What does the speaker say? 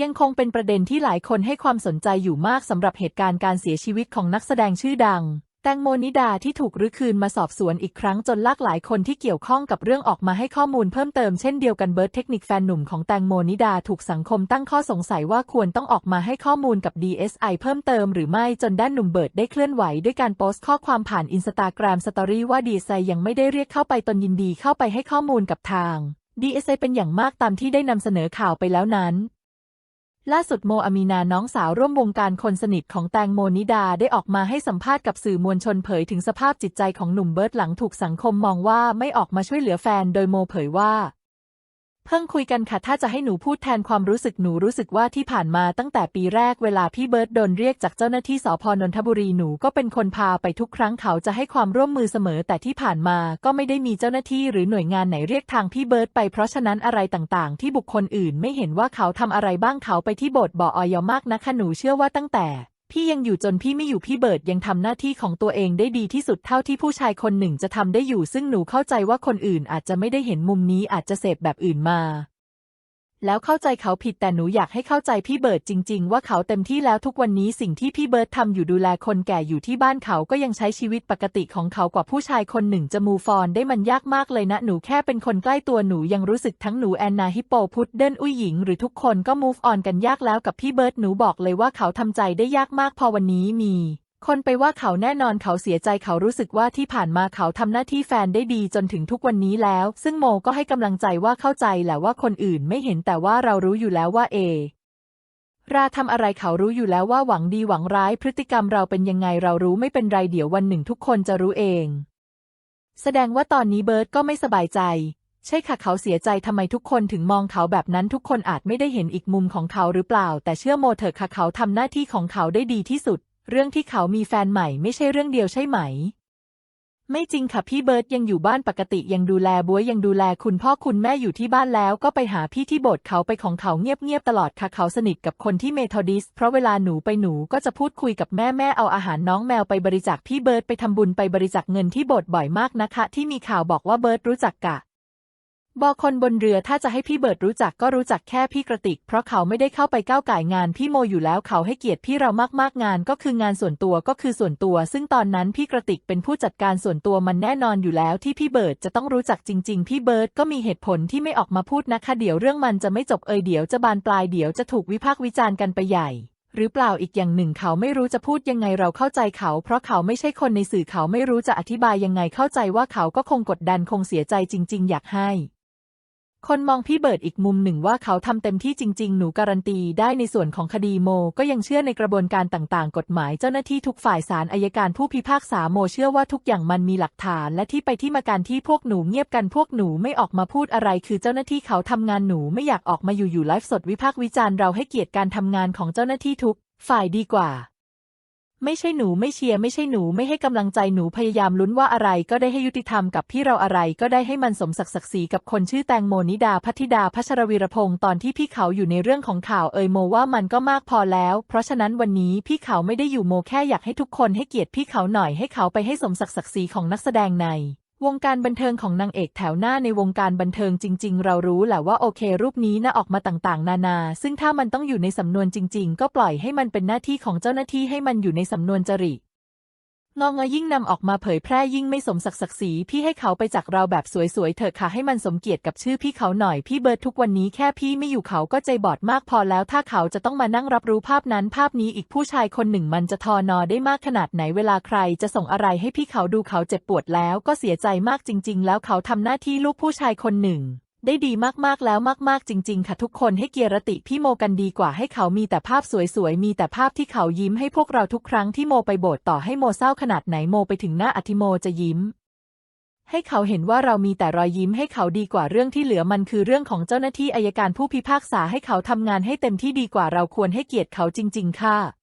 ยังคงเป็นประเด็นที่หลายคนให้ความสนใจอยู่มากสำหรับเหตุการณ์การเสียชีวิตของนักแสดงชื่อดัง แตงโมนิดาที่ถูกรื้อคืนมาสอบสวนอีกครั้งจนลากหลายคนที่เกี่ยวข้องกับเรื่องออกมาให้ข้อมูลเพิ่มเติมเช่นเดียวกันเบิร์ดเทคนิคแฟนหนุ่มของแตงโมนิดาถูกสังคมตั้งข้อสงสัยว่าควรต้องออกมาให้ข้อมูลกับ DSI เพิ่มเติมหรือไม่จนด้านหนุ่มเบิร์ดได้เคลื่อนไหวด้วยการโพสต์ข้อความผ่านอินสตาแกรมสตอรี่ว่า DSI ยังไม่ได้เรียกเข้าไปตนยินดีเข้าไปให้ข้อมูลกับทาง DSI เป็นอย่างมากตามที่ได้นำเสนอข่าวไปแล้วนั้น ล่าสุดโมอามีนาน้องสาวร่วมวงการคนสนิทของแตงโมนิดาได้ออกมาให้สัมภาษณ์กับสื่อมวลชนเผยถึงสภาพจิตใจของหนุ่มเบิร์ดหลังถูกสังคมมองว่าไม่ออกมาช่วยเหลือแฟนโดยโมเผยว่า เพิ่งคุยกันค่ะถ้าจะให้หนูพูดแทนความรู้สึกหนูรู้สึกว่าที่ผ่านมาตั้งแต่ปีแรกเวลาพี่เบิร์ดโดนเรียกจากเจ้าหน้าที่สพนนทบุรีหนูก็เป็นคนพาไปทุกครั้งเขาจะให้ความร่วมมือเสมอ แต่ที่ผ่านมาก็ไม่ได้มีเจ้าหน้าที่หรือหน่วยงานไหนเรียกทางพี่เบิร์ดไปเพราะฉะนั้นอะไรต่างๆ ที่บุคคลอื่นไม่เห็นว่าเขาทำอะไรบ้างเขาไปที่โบสถ์บ่อออยมากนะคะหนูเชื่อว่าตั้งแต่ พี่ยังอยู่จนพี่ไม่อยู่พี่เบิร์ดยังทำหน้าที่ของตัวเองได้ดีที่สุดเท่าที่ผู้ชายคนหนึ่งจะทำได้อยู่ ซึ่งหนูเข้าใจว่าคนอื่นอาจจะไม่ได้เห็นมุมนี้อาจจะเสพแบบอื่นมา แล้วเข้าใจเขาผิดแต่หนูอยากให้เข้าใจพี่เบิร์ดจริง ๆ ว่าเขาเต็มที่แล้วทุกวันนี้สิ่งที่พี่เบิร์ดทำอยู่ดูแลคนแก่อยู่ที่บ้านเขาก็ยังใช้ชีวิตปกติของเขากว่าผู้ชายคนหนึ่งจะมูฟอนได้มันยากมากเลยนะหนูแค่เป็นคนใกล้ตัวหนูยังรู้สึกทั้งหนูแอนนาฮิปโปพุดเดิลอุ้ยหญิงหรือทุกคนก็มูฟออนกันยากแล้วกับพี่เบิร์ดหนูบอกเลยว่าเขาทำใจได้ยากมากพอวันนี้มี คนไปว่าเขาแน่นอนเขาเสียใจเขารู้สึกว่าที่ผ่านมาเขาทำหน้าที่แฟนได้ดีจนถึงทุกวันนี้แล้ว ซึ่งโมก็ให้กำลังใจว่าเข้าใจแหละว่าคนอื่นไม่เห็นแต่ว่าเรารู้อยู่แล้วว่าเอ ราทำอะไรเขารู้อยู่แล้วว่าหวังดีหวังร้ายพฤติกรรมเราเป็นยังไงเรารู้ไม่เป็นไรเดี๋ยววันหนึ่งทุกคนจะรู้เอง แสดงว่าตอนนี้เบิร์ดก็ไม่สบายใจ ใช่ค่ะเขาเสียใจทำไมทุกคนถึงมองเขาแบบนั้นทุกคนอาจไม่ได้เห็นอีกมุมของเขาหรือเปล่า แต่เชื่อโมเถอะค่ะเขาทำหน้าที่ของเขาได้ดีที่สุด เรื่องที่เขามีแฟนใหม่ไม่ใช่เรื่องเดียวใช่ไหม ไม่จริงค่ะพี่เบิร์ดยังอยู่บ้านปกติยังดูแลบัวยังดูแลคุณพ่อคุณแม่อยู่ที่บ้านแล้วก็ไปหาพี่ที่โบสถ์เขาไปของเขาเงียบๆตลอดค่ะเขาสนิทกับคนที่เมทอดิส เพราะเวลาหนูไปหนูก็จะพูดคุยกับแม่แม่เอาอาหารน้องแมวไปบริจาคพี่เบิร์ดไปทำบุญไปบริจาคเงินที่โบสถ์บ่อยมากนะคะ ที่มีข่าวบอกว่าเบิร์ดรู้จักกะ บอกคนบนเรือถ้าจะให้พี่เบิร์ดรู้จักก็รู้จักแค่พี่กระติก เพราะเขาไม่ได้เข้าไปก้าวไก่งานพี่โมอยู่แล้วเขาให้เกียรติพี่เรามากๆงานก็คืองานส่วนตัวก็คือส่วนตัว ซึ่งตอนนั้นพี่กระติกเป็นผู้จัดการส่วนตัวมันแน่นอนอยู่แล้วที่พี่เบิร์ดจะต้องรู้จักจริง ๆ พี่เบิร์ดก็มีเหตุผลที่ไม่ออกมาพูดนะคะเดี๋ยวเรื่องมันจะไม่จบเอยเดี๋ยวจะบานปลายเดี๋ยวจะถูกวิพากษ์วิจารณ์กันไปใหญ่หรือเปล่าอีกอย่างหนึ่งเขาไม่รู้จะพูดยังไงเราเข้าใจเขา เพราะเขาไม่ใช่คนในสื่อเขาไม่รู้จะอธิบายยังไงเข้าใจว่าเขาก็คงกดดันคงเสียใจจริง ๆ อยากให้ คนมองพี่เบิร์ดอีกมุมหนึ่งว่าเขาทำเต็มที่จริง ๆ หนูการันตีได้ในส่วนของคดีโม ก็ยังเชื่อในกระบวนการต่างๆ กฎหมายเจ้าหน้าที่ทุกฝ่ายศาลอายการผู้พิพากษาโมเชื่อว่าทุกอย่างมันมีหลักฐานและที่ไปที่มาการที่พวกหนูเงียบกันพวกหนูไม่ออกมาพูดอะไร คือเจ้าหน้าที่เขาทำงานหนูไม่อยากออกมาอยู่อยู่ไลฟ์สดวิพากษ์วิจารณ์เราให้เกียรติการทำงานของเจ้าหน้าที่ทุกฝ่ายดีกว่า ไม่ใช่หนูไม่เชียร์ไม่ใช่หนูไม่ให้กำลังใจหนูพยายามลุ้นว่าอะไรก็ได้ให้ยุติธรรมกับพี่เราอะไรก็ได้ให้มันสมศักดิ์ศักดิ์ศรีกับคนชื่อแตงโมนิดาพัทธิดาพัชรวีรพงศ์ตอนที่พี่เขาอยู่ในเรื่องของข่าวเอยโมว่ามันก็มากพอแล้ว เพราะฉะนั้นวันนี้พี่เขาไม่ได้อยู่โมแค่อยากให้ทุกคนให้เกียรติพี่เขาหน่อยให้เขาไปให้สมศักดิ์ศักดิ์ศรีของนักแสดงใน วงการบันเทิงของนางเอกแถวหน้าในวงการบันเทิงจริง ๆ เรารู้แหละว่าโอเค รูปนี้นะออกมาต่างๆ นานา ซึ่งถ้ามันต้องอยู่ในสำนวนจริง ๆ ก็ปล่อยให้มันเป็นหน้าที่ของเจ้าหน้าที่ให้มันอยู่ในสำนวนจริ งองยิ่งนำออกมาเผยแพร่ยิ่งไม่สมศักดิ์ศักดิ์ศรีพี่ให้เขาไปจากเราแบบสวยๆเถอะค่ะให้มันสมเกียรติกับชื่อพี่เขาหน่อยพี่เบิร์ดทุกวันนี้แค่พี่ไม่อยู่เขาก็ใจบอดมากพอแล้วถ้าเขาจะต้องมานั่งรับรู้ภาพนั้นภาพนี้อีกผู้ชายคนหนึ่งมันจะทอนอได้มากขนาดไหนเวลาใครจะส่งอะไรให้พี่เขาดูเขาเจ็บปวดแล้วก็เสียใจมากจริง ๆ แล้วเขาทำหน้าที่ลูกผู้ชายคนหนึ่ง ได้ดีมากๆแล้วมาก ๆ จริง ๆ ค่ะทุกคนให้เกียรติพี่โมกันดีกว่าให้เขามีแต่ภาพสวยๆ มีแต่ภาพที่เขายิ้มให้พวกเราทุกครั้งที่โมไปโบสถ์ต่อให้โมเศร้าขนาดไหนโมไปถึงหน้าอธิโมจะยิ้ม ให้เขาเห็นว่าเรามีแต่รอยยิ้มให้เขาดีกว่าเรื่องที่เหลือมันคือเรื่องของเจ้าหน้าที่อายการผู้พิพากษาให้เขาทำงานให้เต็มที่ดีกว่าเราควรให้เกียรติเขาจริง ๆ ค่ะ